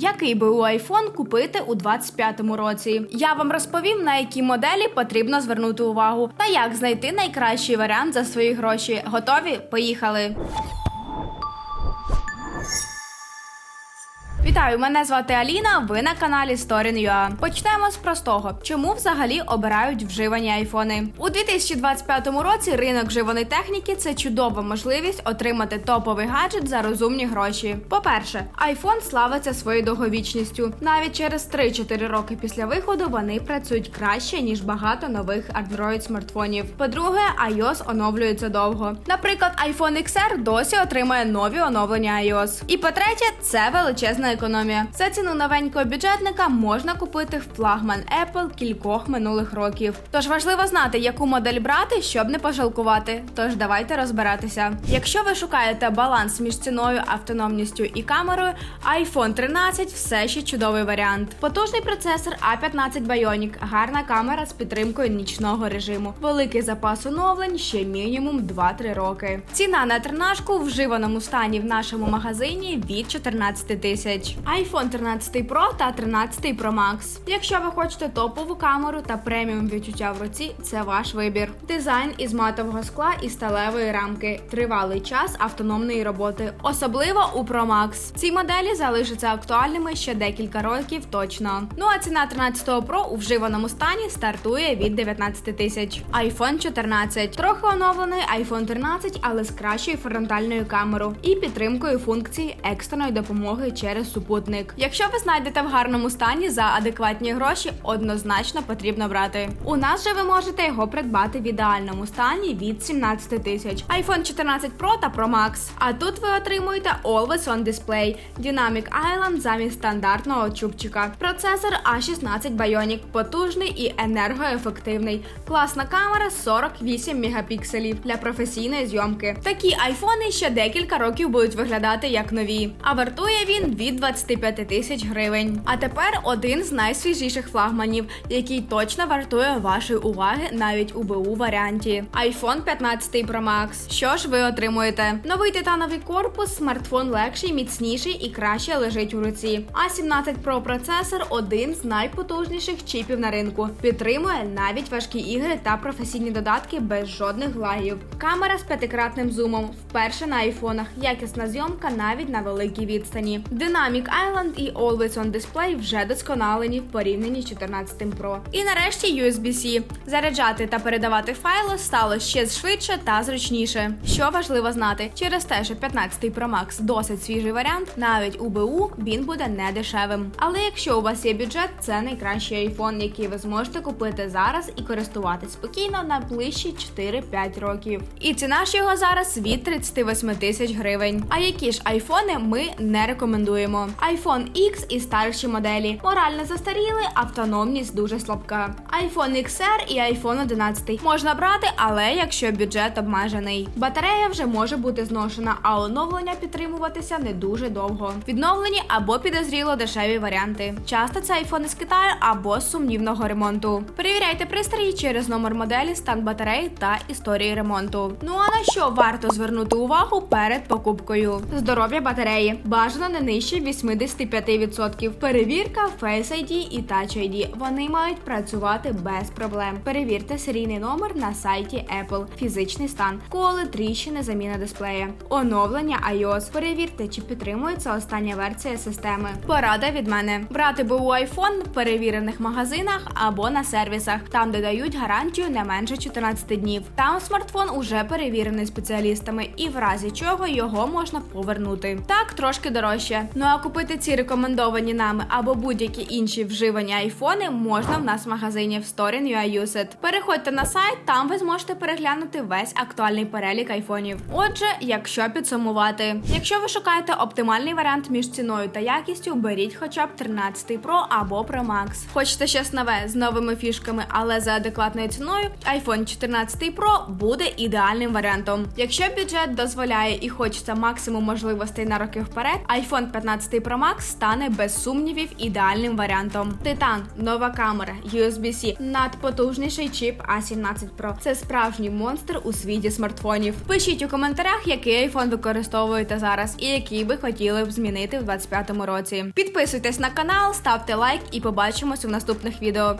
який би у iPhone купити у 25-му році. Я вам розповім, на які моделі потрібно звернути увагу та як знайти найкращий варіант за свої гроші. Готові? Поїхали! Вітаю, мене звати Аліна. Ви на каналі Story.ua. Почнемо з простого: чому взагалі обирають вживані айфони у 2025 році? Ринок вживаної техніки це чудова можливість отримати топовий гаджет за розумні гроші. По-перше, iPhone славиться своєю довговічністю. Навіть через 3-4 роки після виходу вони працюють краще ніж багато нових Android смартфонів. По-друге, iOS оновлюється довго. Наприклад, iPhone XR досі отримує нові оновлення iOS. І по-третє, це величезна економія. За ціну новенького бюджетника можна купити в флагман Apple кількох минулих років. Тож важливо знати, яку модель брати, щоб не пожалкувати. Тож давайте розбиратися. Якщо ви шукаєте баланс між ціною, автономністю і камерою, iPhone 13 все ще чудовий варіант. Потужний процесор A15 Bionic, гарна камера з підтримкою нічного режиму, великий запас оновлень ще мінімум 2-3 роки. Ціна на тринашку в вживаному стані в нашому магазині від 14 тисяч. iPhone 13 Pro та 13 Pro Max. Якщо ви хочете топову камеру та преміум відчуття в руці, це ваш вибір. Дизайн із матового скла і сталевої рамки, тривалий час автономної роботи, особливо у Pro Max. Ці моделі залишаться актуальними ще декілька років точно. Ну а ціна 13 Pro у вживаному стані стартує від 19 тисяч. iPhone 14. Трохи оновлений iPhone 13, але з кращою фронтальною камерою і підтримкою функції екстреної допомоги через супутник. Якщо ви знайдете в гарному стані за адекватні гроші, однозначно потрібно брати. У нас же ви можете його придбати в ідеальному стані від 17 тисяч. iPhone 14 Pro та Pro Max. А тут ви отримуєте Always On Display, Dynamic Island замість стандартного чубчика. Процесор A16 Bionic, потужний і енергоефективний. Класна камера 48 мегапікселів для професійної зйомки. Такі айфони ще декілька років будуть виглядати як нові. А вартує він від 25 тисяч гривень. А тепер один з найсвіжіших флагманів, який точно вартує вашої уваги навіть у БУ варіанті. iPhone 15 Pro Max. Що ж ви отримуєте? Новий титановий корпус, смартфон легший, міцніший і краще лежить у руці. А 17 Pro процесор один з найпотужніших чіпів на ринку. Підтримує навіть важкі ігри та професійні додатки без жодних лагів. Камера з п'ятикратним зумом. Вперше на айфонах. Якісна зйомка навіть на великій відстані. Dynamic Island і Always On Display вже досконалені в порівнянні з 14 Pro. І нарешті USB-C. Заряджати та передавати файли стало ще швидше та зручніше. Що важливо знати, через те, що 15 Pro Max досить свіжий варіант, навіть у БУ він буде не дешевим. Але якщо у вас є бюджет, це найкращий iPhone, який ви зможете купити зараз і користуватись спокійно на ближчі 4-5 років. І ціна ж його зараз від 38 тисяч гривень. А які ж айфони ми не рекомендуємо? iPhone X і старші моделі. Морально застаріли, автономність дуже слабка. iPhone XR і iPhone 11 можна брати, але якщо бюджет обмежений. Батарея вже може бути зношена, а оновлення підтримуватися не дуже довго. Відновлені або підозріло дешеві варіанти. Часто це айфони з Китаю або з сумнівного ремонту. Перевіряйте пристрої через номер моделі, стан батареї та історії ремонту. Ну а на що варто звернути увагу перед покупкою? Здоров'я батареї бажано не нижче 85%. Перевірка Face ID і Touch ID. Вони мають працювати без проблем. Перевірте серійний номер на сайті Apple, фізичний стан, коли тріщини, заміна дисплея, оновлення iOS. Перевірте, чи підтримується остання версія системи. Порада від мене: брати БУ iPhone в перевірених магазинах або на сервісах, там де дають гарантію не менше 14 днів. Там смартфон уже перевірений спеціалістами, і в разі чого його можна повернути. Так трошки дорожче. Ну а купити ці рекомендовані нами або будь-які інші вживані айфони можна в нас в магазині в Store.ua Used. Переходьте на сайт, там ви зможете переглянути весь актуальний перелік айфонів. Отже, якщо підсумувати, якщо ви шукаєте оптимальний варіант між ціною та якістю, беріть хоча б 13 Pro або Pro Max. Хочете щось нове з новими фішками, але за адекватною ціною, iPhone 14 Pro буде ідеальним варіантом. Якщо бюджет дозволяє і хочеться максимум можливостей на роки вперед, iPhone 15 Pro Max стане без сумнівів ідеальним варіантом. Титан, нова камера, USB-C, надпотужніший чіп A17 Pro. Це справжній монстр у світі смартфонів. Пишіть у коментарях, який iPhone використовуєте зараз і який би хотіли б змінити в 25-му році. Підписуйтесь на канал, ставте лайк і побачимось у наступних відео.